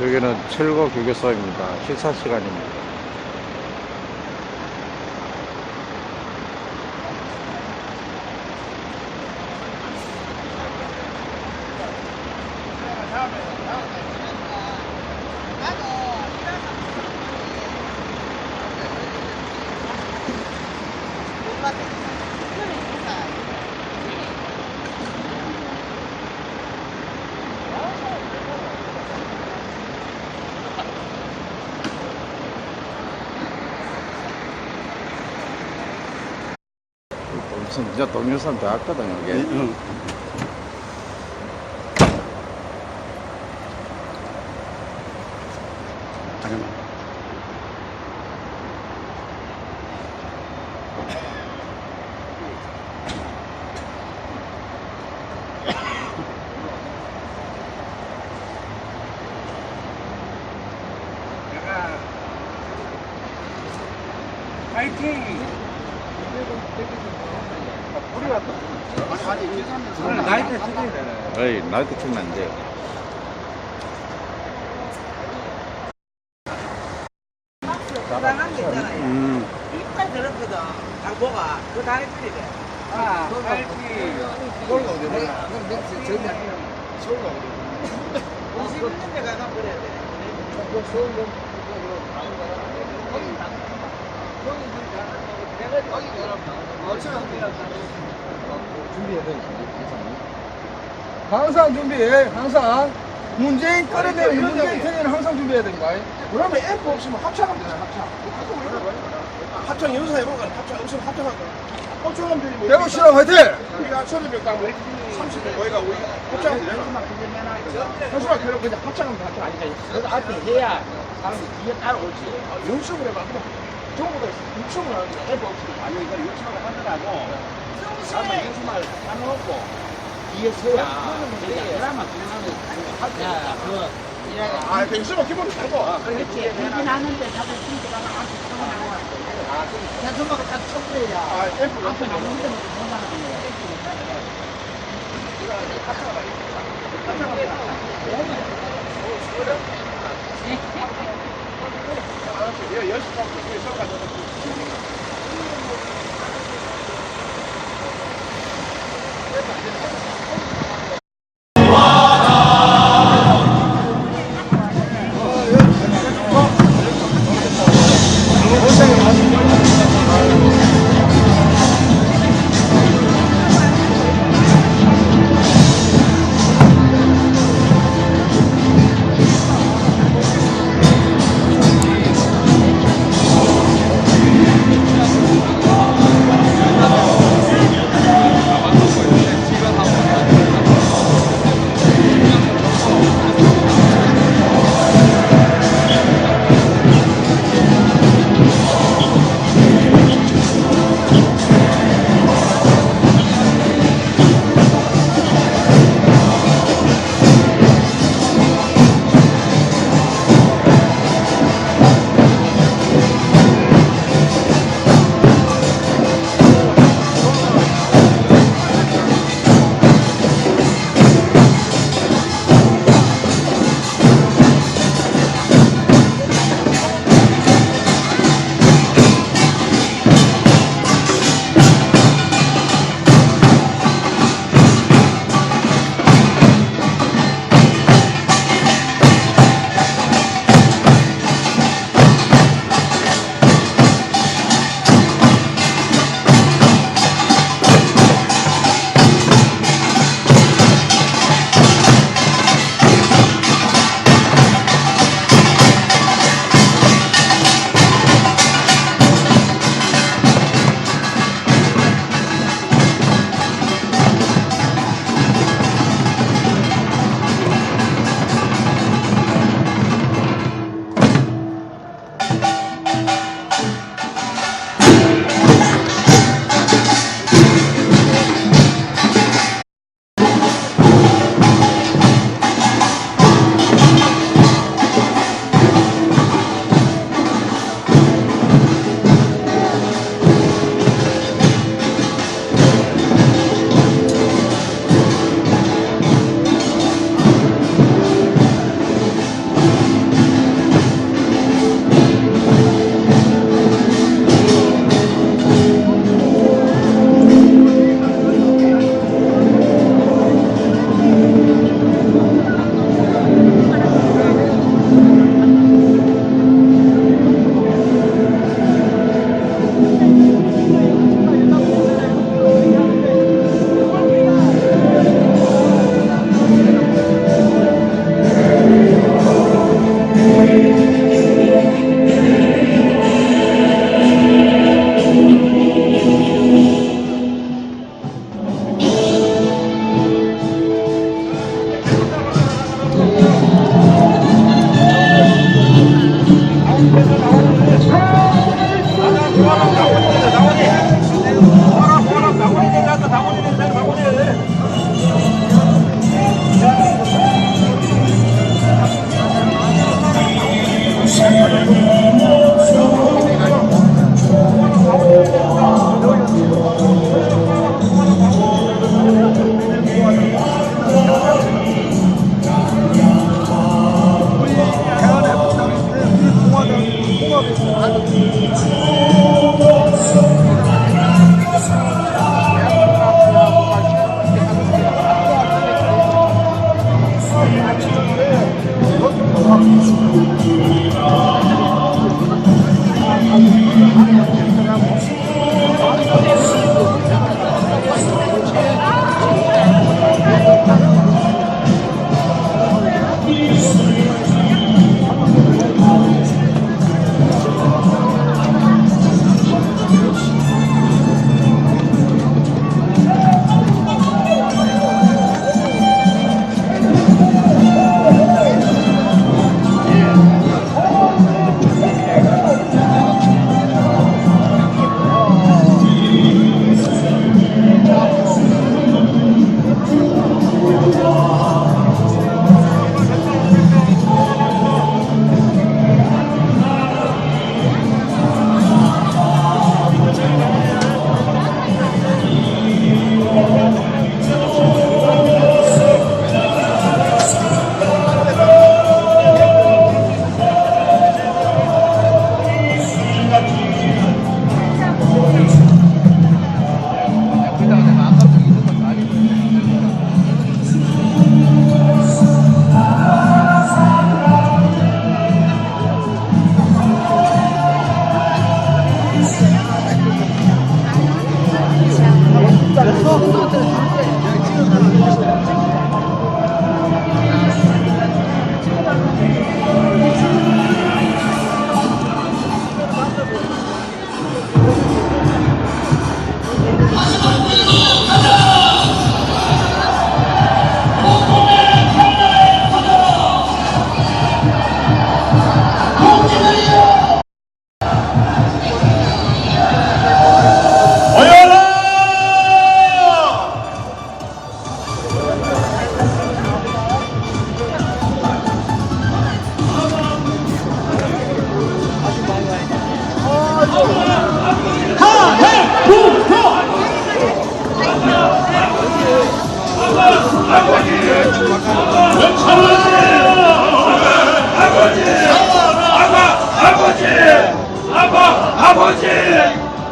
여기는 철거 교교소입니다. 식사 시간입니다. 무슨 진짜 동영상 더 할거든 이게. 응. 잠깐만. 파이팅! 오늘 나이트 찍어야 되네. 어이 나이트 치면 안 돼요. 부당한 게 있잖아요. 음. 이빨 들었거든. 당보가. 그 다리 틀리대. 아, 파이팅! 51년대 가서 그래야 돼. 항상 준비해, 항상. 문재인 끌어내면 문재인 편에는 항상 준비해야 되는 거야. 그러면 F 없으면 합창하면 되잖아, 합창. 합창 연습 해보니까 합창 없으면 합창할 거야. 합창하면 되지 뭐. 대구 실험 화이팅! 우리가 서른명 가면 30명 거기가 우리 합창하면 되잖아. 현수막 그럼 그냥 합창하면 돼, 합창. 그 앞에 해야 사람이 뒤에 따라오지. 연습을 해봐. 그럼 저거보다 육성을 하는 거야. 해보 없이 아니 이거 연습하고 하더라고. 한번 연습을 해놓고 뒤에 서야. 그래야만 그러면 야, 그 아, 그 연습은 기본이 되고. 그렇지. 그렇긴 하는데 다들 친구가 나한테 처음 나왔어. 연습하고 딱 쳤어야. 아, F 앞에 연습. 나오는 데는 못 나가는 거야. 얘 연습하고 그게 서까지. 아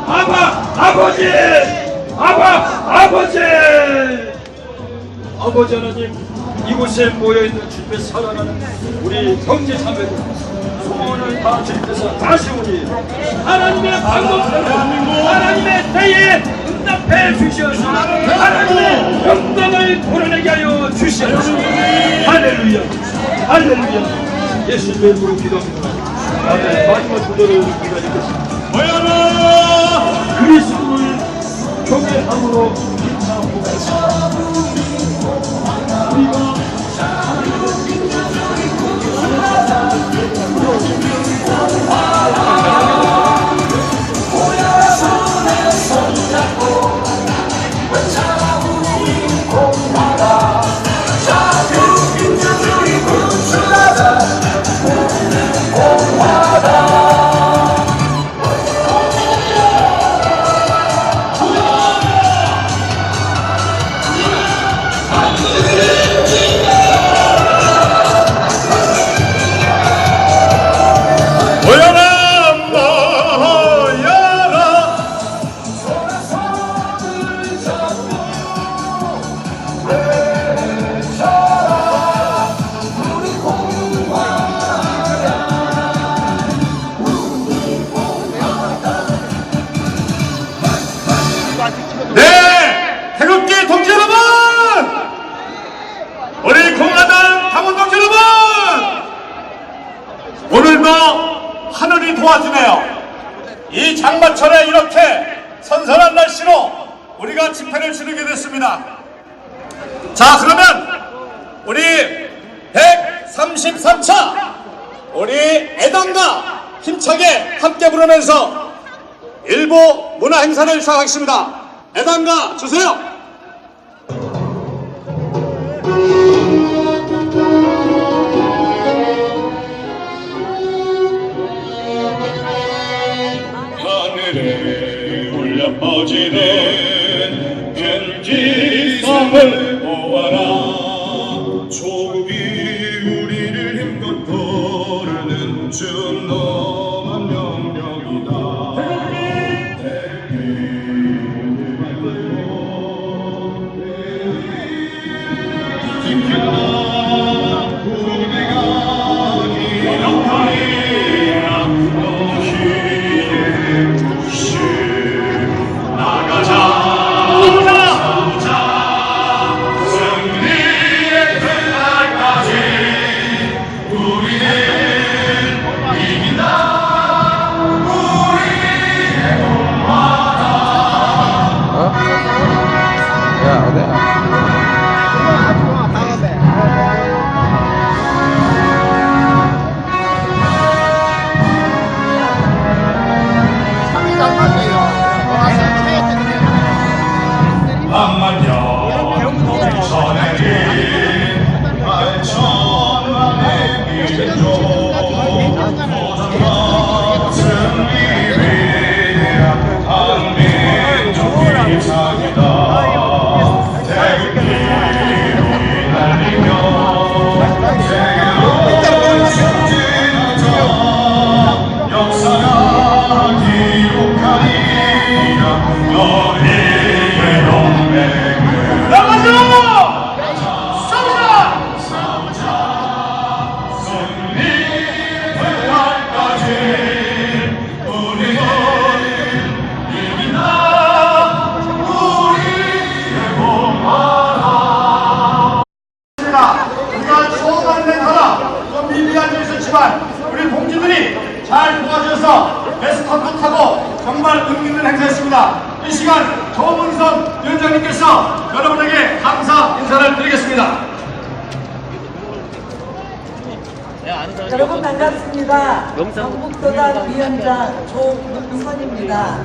아빠! 아버지! 아빠! 아버지! 아버지 하나님 이곳에 모여있는 주님의 사랑하는 우리 형제 자매들 소원을 다 주님께서 다시 오니 하나님의 방법대로 하나님의 때에 응답해 주시옵소서 하나님의 영광을 드러내게 하여 주시옵소서 할렐루야 할렐루야 예수님의 이름으로 기도합니다 아멘 마지막 기도를 기도하겠습니다 アンロー。 시작하겠습니다. 애단가 주세요. 우리 동지들이 잘 도와줘서 베스트컷 타고 정말 의미 있는 행사였습니다 이 시간 조문선 위원장님께서 여러분에게 감사 인사를 드리겠습니다 여러분 반갑습니다. 경북도당 위원장 조문선입니다.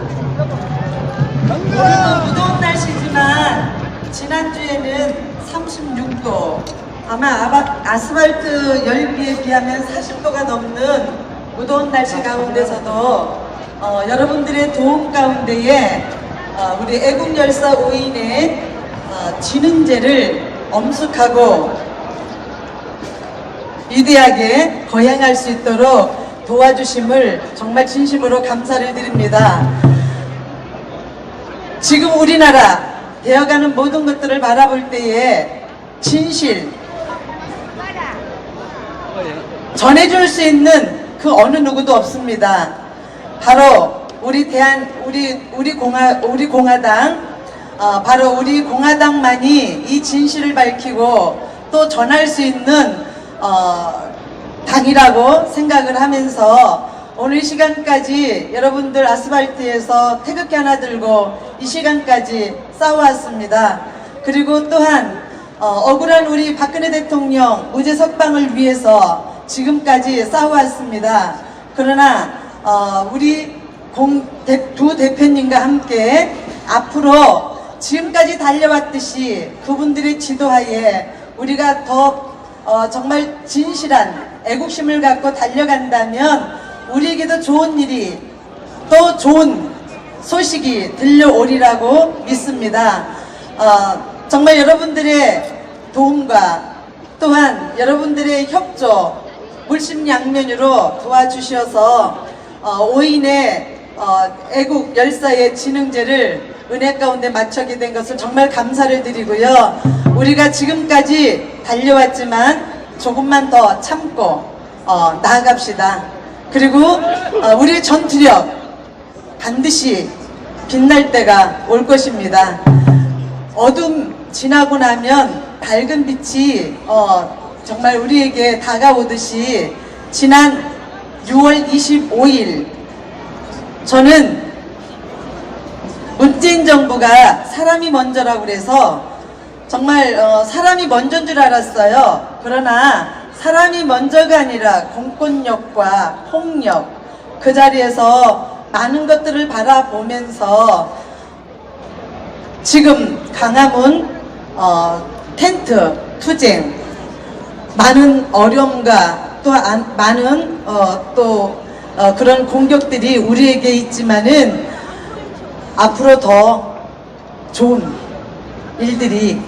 오늘은 무더운 날씨지만 지난주에는 36도 아마 아스팔트 열기에 비하면 40도가 넘는 무더운 날씨 가운데서도 어, 여러분들의 도움 가운데에 어, 우리 애국열사 5인의 어, 진흥제를 엄숙하고 위대하게 거행할 수 있도록 도와주심을 정말 진심으로 감사를 드립니다. 지금 우리나라 되어가는 모든 것들을 바라볼 때에 진실, 전해줄 수 있는 그 어느 누구도 없습니다. 바로 우리 대한 우리 우리 공화 우리 공화당 어, 바로 우리 공화당만이 이 진실을 밝히고 또 전할 수 있는 어, 당이라고 생각을 하면서 오늘 이 시간까지 여러분들 아스팔트에서 태극기 하나 들고 이 시간까지 싸워왔습니다. 그리고 또한 어, 억울한 우리 박근혜 대통령 무죄 석방을 위해서 지금까지 싸워왔습니다. 그러나 어, 우리 공, 대, 두 대표님과 함께 앞으로 지금까지 달려왔듯이 그분들의 지도하에 우리가 더 어, 정말 진실한 애국심을 갖고 달려간다면 우리에게도 좋은 일이 또 좋은 소식이 들려오리라고 믿습니다. 어, 정말 여러분들의 도움과 또한 여러분들의 협조, 물심양면으로 도와주셔서 어, 5인의 어, 애국 열사의 진흥제를 은혜 가운데 마치게 된 것을 정말 감사를 드리고요. 우리가 지금까지 달려왔지만 조금만 더 참고 어, 나아갑시다. 그리고 어, 우리의 전투력 반드시 빛날 때가 올 것입니다. 어둠 지나고 나면 밝은 빛이 어, 정말 우리에게 다가오듯이 지난 6월 25일 저는 문재인 정부가 사람이 먼저라고 그래서 정말 어, 사람이 먼저인 줄 알았어요. 그러나 사람이 먼저가 아니라 공권력과 폭력 그 자리에서 많은 것들을 바라보면서 지금 강화문 어, 텐트 투쟁 많은 어려움과 또 안- 많은 어, 또 어, 그런 공격들이 우리에게 있지만은 앞으로 더 좋은 일들이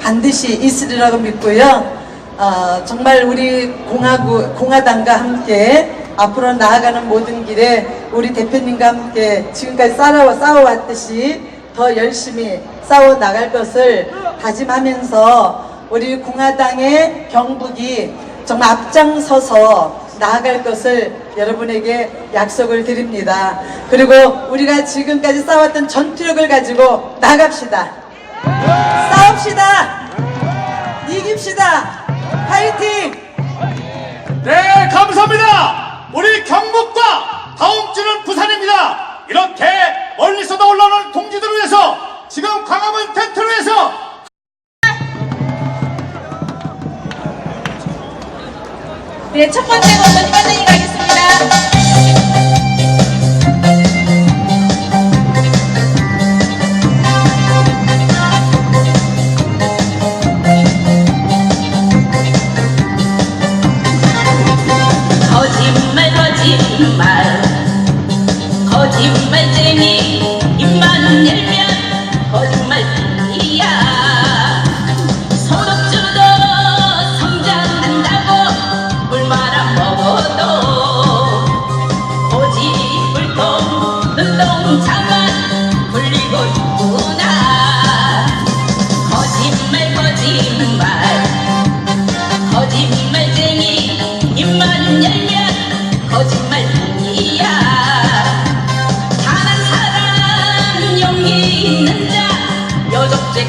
반드시 있으리라고 믿고요. 어, 정말 우리 공화국, 공화당과 함께 앞으로 나아가는 모든 길에 우리 대표님과 함께 지금까지 싸워, 싸워왔듯이 더 열심히 싸워 나갈 것을 다짐하면서 우리 공화당의 경북이 정말 앞장서서 나아갈 것을 여러분에게 약속을 드립니다. 그리고 우리가 지금까지 싸웠던 전투력을 가지고 나갑시다. 싸웁시다. 이깁시다. 파이팅! 네, 감사합니다. 우리 경북과 다음 주는 부산입니다. 이렇게 멀리서도 올라오는 동지들을 위해서 지금 광화문 텐트를 위해서 네, 첫 번째 곡은 현진이 가겠습니다.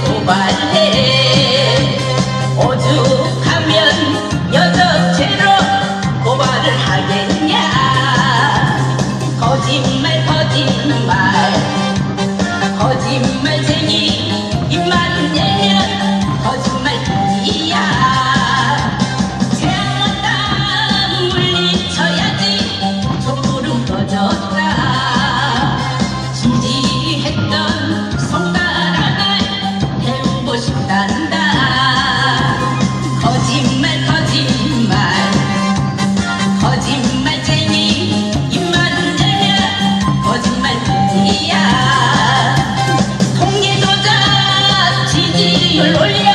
여적죄 고 지지율 올려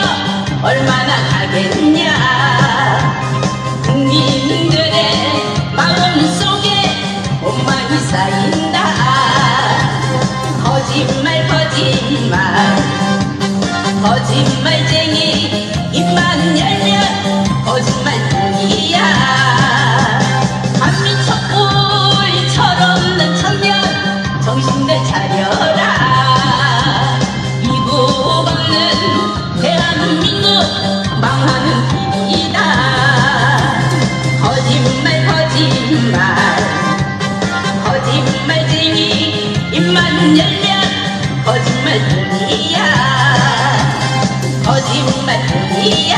얼마나 가겠냐. 국민들의 마음속에 원망이 쌓인다. 거짓말 거짓말. 거짓말쟁이 거짓말 거짓말쟁이 입만 열면 거짓말뿐이야. 거짓말뿐이야